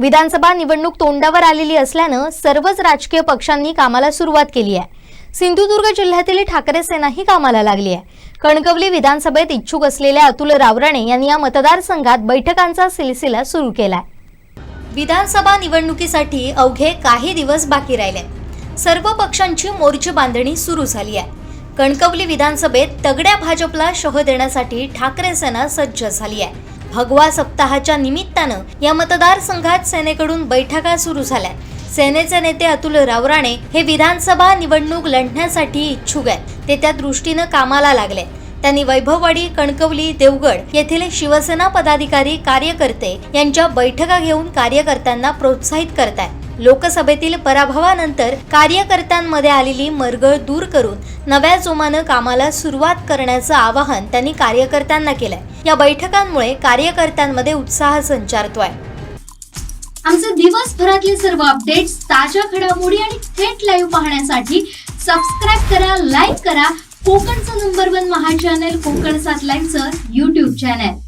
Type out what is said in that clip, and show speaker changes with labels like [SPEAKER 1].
[SPEAKER 1] विधानसभा निवडणूक तोंडावर आलेली असल्यानं सर्वच राजकीय पक्षांनी कामाला सुरुवात केली आहे. सिंधुदुर्ग जिल्ह्यातील ठाकरे सेनाही कामाला लागली आहे. कणकवली विधानसभेत इच्छुक असलेल्या अतुल रावराणे यांनी या मतदारसंघात बैठकांचा सिलसिला सुरू केलाय. विधानसभा निवडणुकीसाठी अवघे काही दिवस बाकी राहिले. सर्व पक्षांची मोर्चे बांधणी सुरू झाली आहे. कणकवली विधानसभेत तगड्या भाजपला शह देण्यासाठी ठाकरे सेना सज्ज झाली आहे. भगवा सप्ताहाच्या निमित्तानं या मतदारसंघात सेनेकडून बैठका सुरू झाल्या. सेनेचे नेते अतुल रावराणे हे विधानसभा निवडणूक लढण्यासाठी इच्छुक आहेत. ते त्या दृष्टीनं कामाला लागले. त्यांनी वैभववाडी कणकवली देवगड येथील शिवसेना पदाधिकारी कार्यकर्ते यांच्या बैठका घेऊन कार्यकर्त्यांना प्रोत्साहित करतायत. लोकसभेतील पराभवानंतर कार्यकर्त्यांमध्ये आलेली मरगळ दूर करून नव्या जोमानं कामाला सुरुवात करण्याचं आवाहन त्यांनी कार्यकर्त्यांना केलंय. या बैठकांमुळे कार्यकर्त्यांमध्ये उत्साह संचारतोय.
[SPEAKER 2] आमचे दिवसभरातले सर्व अपडेट्स ताज्या घडामोडी आणि थेट लाईव्ह पाहण्यासाठी सबस्क्राईब करा लाईक करा. कोकणचं नंबर वन महा चॅनल कोकण सात लाईव्हचं युट्यूब चॅनल